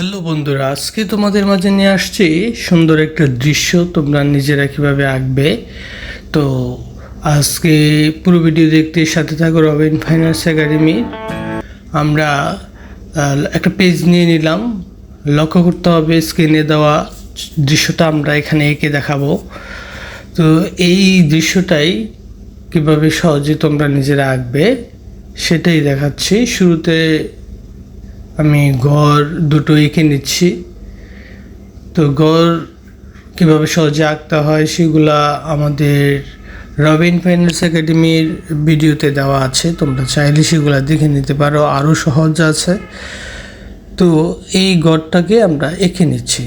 Hello বন্ধুরা, আজকে তোমাদের মাঝে নিয়ে আসছি সুন্দর একটা দৃশ্য, তোমরা নিজেরা কীভাবে আঁকবে। তো আজকে পুরো ভিডিও দেখতে সাথে থাকো রবিন ফাইন্যান্স একাডেমি। আমরা একটা পেজ নিয়ে নিলাম। লক্ষ্য করতে হবে স্ক্রিনে দেওয়া দৃশ্যটা আমরা এখানে এঁকে দেখাবো। তো এই দৃশ্যটাই কীভাবে সহজে তোমরা নিজেরা আঁকবে, সেটাই দেখাচ্ছি। শুরুতে আমি ঘর দুটো এঁকে নিচ্ছি। তো ঘর কীভাবে সহজে আঁকতে হয় সেগুলা আমাদের রবিন ফাইন্যান্স একাডেমির ভিডিওতে দেওয়া আছে। তোমরা চাইলে সেগুলা দেখে নিতে পারো, আরও সহজ আছে। তো এই ঘরটাকে আমরা এঁকে নিচ্ছি।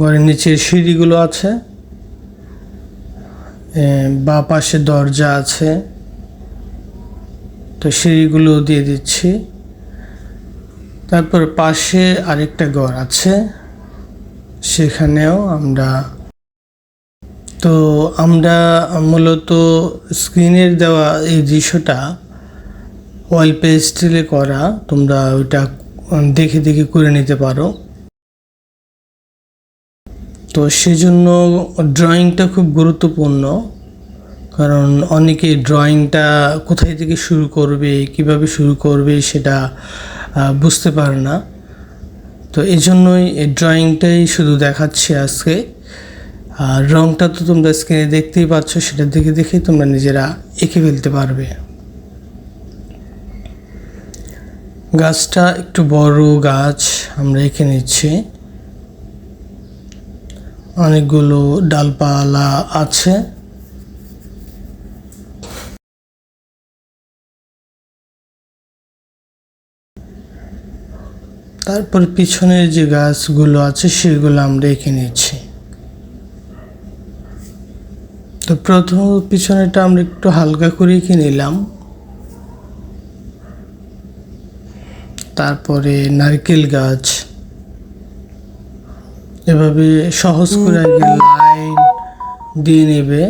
ঘরের নিচে সিঁড়িগুলো আছে বাঁ পাশে দরজা আছে। তো সিঁড়িগুলো দিয়ে দিচ্ছি। তারপর পাশে আরেকটা ঘর আছে, সেখানেও আমরা, তো আমরা মূলত স্ক্রিনের দেওয়া এই দৃশ্যটা ওয়াল পেস্টেলে করা, তোমরা ওইটা দেখে দেখে করে নিতে পারো। তো সেজন্য ড্রয়িংটা খুব গুরুত্বপূর্ণ, কারণ অনেকে ড্রয়িংটা কোথায় থেকে শুরু করবে, কীভাবে শুরু করবে, সেটা বুঝতে পারে না। তো এই জন্যই এই ড্রয়িংটাই শুধু দেখাচ্ছি আজকে। আর রংটা তো তোমরা স্ক্রিনে দেখতেই পাচ্ছ, সেটা দেখে দেখে তোমরা নিজেরা এঁকে ফেলতে পারবে। গাছটা একটু বড় গাছ আমরা এঁকে নিচ্ছি। অনেকগুলো ডালপালা আছে। তারপর পিছনের যে গাছগুলো আছে, সেগুলো আমরা এঁকে নিচ্ছি। তো প্রথম পিছনেটা আমরা একটু হালকা করে এঁকে নিলাম। তারপরে নারকেল গাছ। এভাবে সহজ করে আগে লাইন দিয়ে নেবে।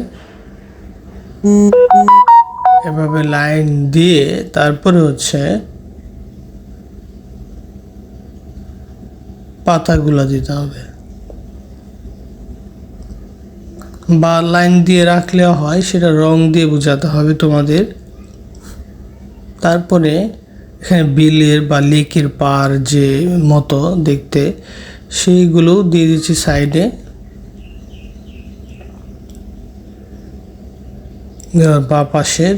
এভাবে লাইন দিয়ে তারপরে হচ্ছে পাতাগুলো দিতে হবে। বা লাইন দিয়ে রাখলেও হয়, সেটা রং দিয়ে বোঝাতে হবে তোমাদের। তারপরে এখানে বিলের বা লেকের পার যে মতো দেখতে, সেইগুলো দিয়ে দিচ্ছি সাইডে। বা পাশের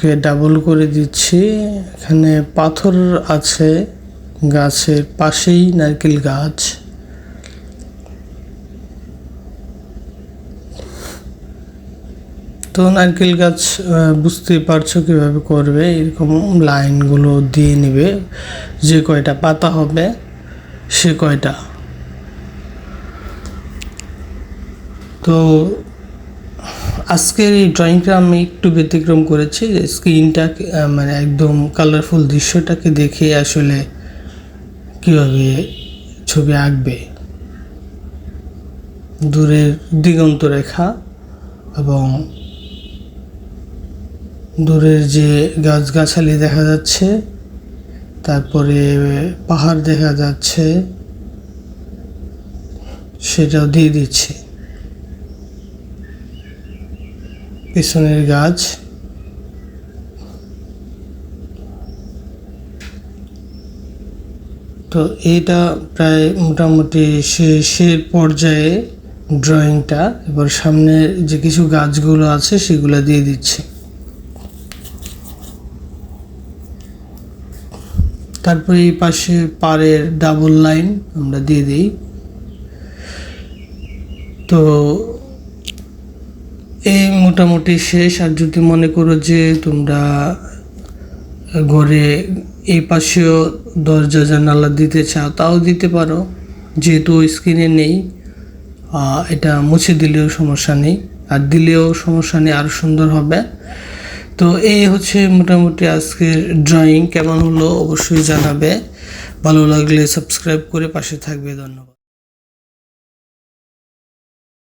কে ডাবল করে দিচ্ছি। এখানে পাথর আছে গাছের পাশেই নারকেল গাছ। তো নারকেল গাছ আহ, বুঝতেই পারছ কীভাবে করবে? এরকম লাইনগুলো দিয়ে নেবে। যে কয়টা পাতা হবে সে কয়টা। তো আজকের এই ড্রয়িংটা আমি একটু ব্যতিক্রম করেছি যে স্ক্রিনটা মানে একদম কালারফুল দৃশ্যটাকে দেখে আসলে কীভাবে ছবি আঁকবে। দূরের দিগন্ত রেখা এবং দূরের যে গাছগাছালি দেখা যাচ্ছে, তারপরে পাহাড় দেখা যাচ্ছে, সেটাও দিয়ে দিচ্ছি। পিছনের গাছ। তো এটা প্রায় মোটামুটি শেষের পর্যায়ে ড্রয়িংটা। এবার সামনে যে কিছু গাছগুলো আছে, সেগুলো দিয়ে দিচ্ছি। তারপরে এই পাশে পাড়ের ডাবল লাইন আমরা দিয়ে দিই। তো এই মোটামুটি শেষ। আর যদি মনে করো যে তোমরা ঘরে এই পাশেও দরজা, জানালা দিতে চাও, তাও দিতে পারো। যেহেতু স্ক্রিনে নেই এটা মুছে দিলেও সমস্যা নেই। আর দিলেও সমস্যা নেই আরও সুন্দর হবে। তো এই হচ্ছে মোটামুটি আজকের ড্রয়িং কেমন হলো অবশ্যই জানাবে। ভালো লাগলে সাবস্ক্রাইব করে পাশে থাকবে। ধন্যবাদ।